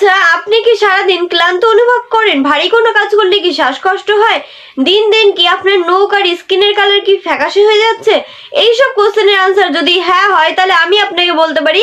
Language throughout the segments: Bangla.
আচ্ছা আপনি কি সারাদিন ক্লান্ত অনুভব করেন? ভারী কোনো কাজ করলে কি শ্বাসকষ্ট হয়? দিন দিন কি আপনার নোক আর স্কিনের কালার কি ফ্যাকাশে হয়ে যাচ্ছে? এইসব কোশ্চেনের আনসার যদি হ্যাঁ হয়, তাহলে আমি আপনাকে বলতে পারি,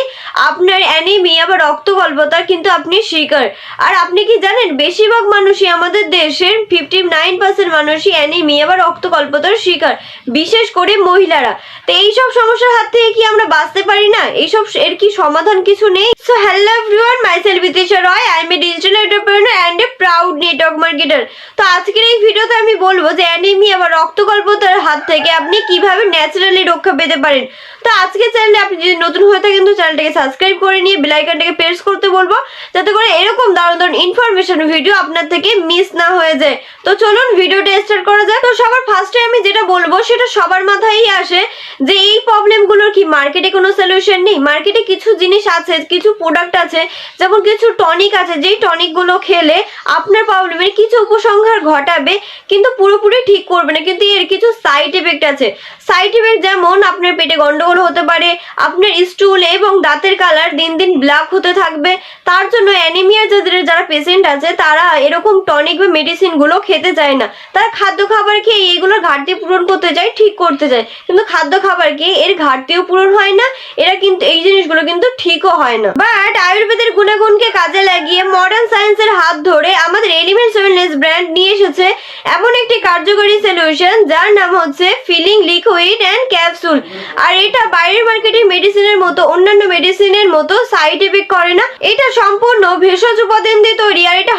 আপনার অ্যানিমিয়া বা রক্তকল্পতার কিন্তু আপনি শিকার। আর আপনি কি জানেন, বেশিরভাগ মানুষই আমাদের দেশের ফিফটি নাইন পার্সেন্ট মানুষই অ্যানিমিয়া বা রক্তকল্পতার শিকার, বিশেষ করে মহিলারা। তো এইসব সমস্যার হাত থেকে কি আমরা বাঁচতে পারি না? এইসব এর কি সমাধান কিছু নেই? So hello everyone myself Roy I am a digital entrepreneur and a proud network marketer তো আজকের এই ভিডিওতে আমি বলব যে অ্যানিমিয়া বা রক্তকল্পতার হাত থেকে আপনি কীভাবে ন্যাচারালি রক্ষা পেতে পারেন। তো আজকে চ্যানেলে আপনি যদি নতুন হয়ে থাকেন, তো চ্যানেলটাকে সাবস্ক্রাইব করে নিয়ে বেল আইকনটাকে প্রেস করতে বলব, যাতে করে এরকম দারুণ দারুণ ইনফরমেশন ভিডিও আপনার থেকে মিস না হয়ে যায়। তো চলুন ভিডিওটা স্টার্ট করা যাক। তো সবার ফার্স্টে আমি যেটা বলব, সেটা সবার মাথায় আসে যে এই প্রবলেমগুলোর কি? মার্কেটে কোনো সলিউশন নেই। মার্কেটে কিছু জিনিস আছে, কিছু প্রোডাক্ট আছে, যেমন কিছু টনিক আছে, যেই টনিকগুলো খেলে আপনার প্রবলেমের কিছু উপসংহার ঘটাবে, কিন্তু পুরোপুরি ঠিক করবে না। কিন্তু এর কিছু সাইড এফেক্ট আছে। সাইড এফেক্ট যেমন আপনার পেটে গন্ডগোল হতে পারে, আপনার স্টুল এবং দাঁতের কালার দিন দিন ব্ল্যাক হতে থাকবে। তার জন্য অ্যানিমিয়া যাদের, যারা পেশেন্ট আছে, তারা এরকম টনিক বা মেডিসিনগুলো খেতে চায় না। তারা খাদ্য খাবার খেয়ে এইগুলোর ঘাটতি পূরণ করতে চায় ঠিক করতে চায় কিন্তু খাদ্য খাবার খেয়ে এর ঘাটতিও পূরণ হয় না, এরা কিন্তু এই জিনিসগুলো কিন্তু ঠিকও হয় না। বাট আয়ুর্বেদের গুণাগুণকে কাজে লাগিয়ে মডার্ন সায়েন্সের হাত ধরে আমাদের এলিমেন্টস ওয়েলনেস ব্র্যান্ড নিয়ে এসেছে এমন একটি কার্যকরী সলিউশন যার নাম হচ্ছে ফিলিং লিকুইড অ্যান্ড ক্যাপসুল আর এটা বাইরের মার্কেটে মেডিসিনের মতো, অন্যান্য মেডিসিনের মতো সাইড এফেক্ট করে না। এটা সম্পূর্ণ ভেষজ উপাদান দিয়ে তৈরি, আর এটা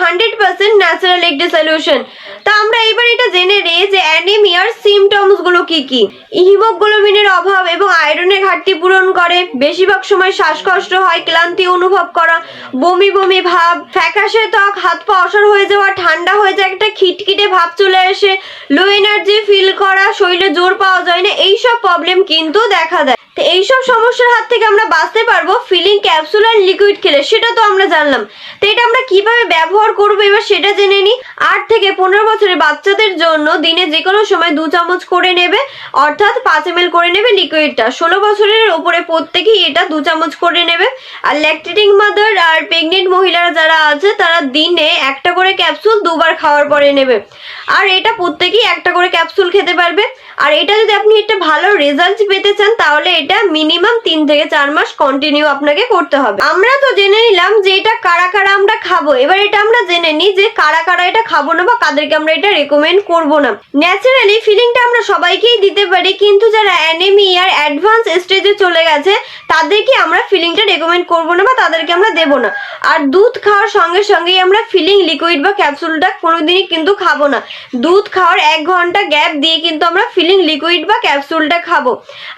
ন্যাচারাল একটি সলিউশন তা আমরা এবার এটা জেনে রে যে অ্যানিমিয়ার সিমটমসগুলো কি কি? হিমোগ্লোবিনের অভাব এবং আয়রনের ঘাটতি পূরণ করে। বেশিরভাগ সময় শ্বাসকষ্ট হয়, ক্লান্তি অনুভব করা, বমি বমি ভাব, ফ্যাকাশে ত্বক, হাত পা অসর হয়ে যাওয়া, ঠান্ডা হয়ে যায়, একটা খিটখিটে ভাব চলে আসে লো এনার্জি ফিল করা, শরীরে জোর পাওয়া যায় না, এইসব প্রবলেম কিন্তু দেখা দেয়। তো এইসব সমস্যার হাত থেকে আমরা বাঁচতে পারব ফিলিং ক্যাপসুল আর লিকুইড খেলে, সেটা তো আমরা জানলাম। তো এটা আমরা কীভাবে ব্যবহার করব এবার সেটা জেনে নিই। আট থেকে পনেরো বছরের বাচ্চাদের জন্য দিনে যে কোনো সময় দু চামচ করে নেবে, অর্থাৎ পাঁচ এম করে নেবে লিকুইডটা ষোলো বছরের ওপরে প্রত্যেকেই এটা দু চামচ করে নেবে। আর ল্যাকটেটিং মাদার আর প্রেগনেন্ট মহিলারা যারা আছে, তারা দিনে একটা করে ক্যাপসুল দুবার খাওয়ার পরে নেবে। আর এটা প্রত্যেকেই একটা করে ক্যাপসুল খেতে পারবে। আর এটা যদি আপনি একটা ভালো রেজাল্ট পেতে চান, তাহলে এটা মিনিমাম তিন থেকে চার মাস কন্টিনিউ আপনাকে করতে হবে। আমরা তো জেনে নিলাম যে এটা কারা কারা আমরা খাব। এবার এটা আমরা জেনে নিই যে কারা কারা এটা খাব না বা কাদেরকে আমরা এটা রেকমেন্ড করব না। ন্যাচারালি ফিলিংটা আমরা সবাইকেই দিতে পারি, কিন্তু যারা অ্যানেমিয়ার অ্যাডভান্স স্টেজে চলে গেছে, তাদেরকে আমরা ফিলিংটা রেকমেন্ড করব না বা তাদেরকে আমরা দেবো না। আর দুধ খাওয়ার সঙ্গে সঙ্গেই আমরা ফিলিং লিকুইড বা ক্যাপসুলটা কোনোদিনই কিন্তু খাব না। দুধ খাওয়ার এক ঘণ্টা গ্যাপ দিয়ে কিন্তু আমরা ফিলিং লিকুইড বা ক্যাপসুলটা খাব।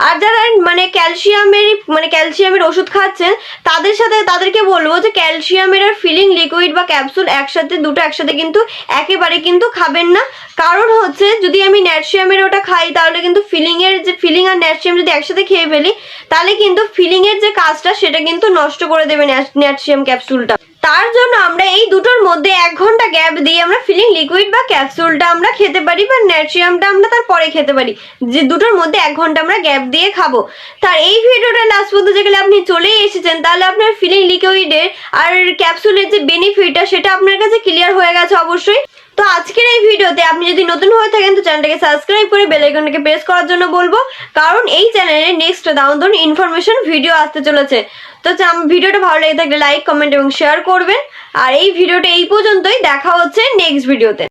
আর যারা মানে ক্যালসিয়ামের মানে ক্যালসিয়ামের ওষুধ খাচ্ছেন, তাদের সাথে, তাদেরকে বলব যে ক্যালসিয়ামের আর ফিলিং লিকুইড বা ক্যাপসুল একসাথে, দুটো একসাথে কিন্তু একেবারে কিন্তু খাবেন না। কারণ হচ্ছে, যদি আমি ন্যাটসিয়ামের ওটা খাই, তাহলে কিন্তু ফিলিংয়ের যে ফিলিং আর ন্যাটশিয়াম যদি একসাথে খেয়ে ফেলি, তাহলে কিন্তু ফিলিংয়ের যে কাজটা, সেটা কিন্তু নষ্ট করে দেবে ন্যাটসিয়াম ক্যাপসুলটা তার জন্য আমরা এই দুটোর মধ্যে এক ঘণ্টা গ্যাপ দিয়ে আমরা ফিলিং লিকুইড বা ক্যাপসুলটা আমরা খেতে পারি বা ন্যাট্রিয়ামটা আমরা তারপরে খেতে পারি। যে দুটোর মধ্যে এক ঘণ্টা আমরা গ্যাপ দিয়ে খাব। তার এই ভিডিওটা লাস্ট পর্যন্ত যেগুলো আপনি চলেই এসেছেন, তাহলে আপনার ফিলিং লিকুইডের আর ক্যাপসুলের যে বেনিফিটটা সেটা আপনার কাছে ক্লিয়ার হয়ে গেছে অবশ্যই। তো আজকের এই ভিডিওতে আপনি যদি নতুন হয়ে থাকেন, তো চ্যানেলটাকে সাবস্ক্রাইব করে বেল আইকনটাকে প্রেস করার জন্য বলব। কারণ এই চ্যানেলে নেক্সট দারুণ দারুণ ইনফরমেশন ভিডিও আসতে চলেছে। তো ভিডিওটা ভালো লেগে থাকলে লাইক কমেন্ট এবং শেয়ার করবেন। আর এই ভিডিওটা এই পর্যন্তই। দেখা হচ্ছে নেক্সট ভিডিওতে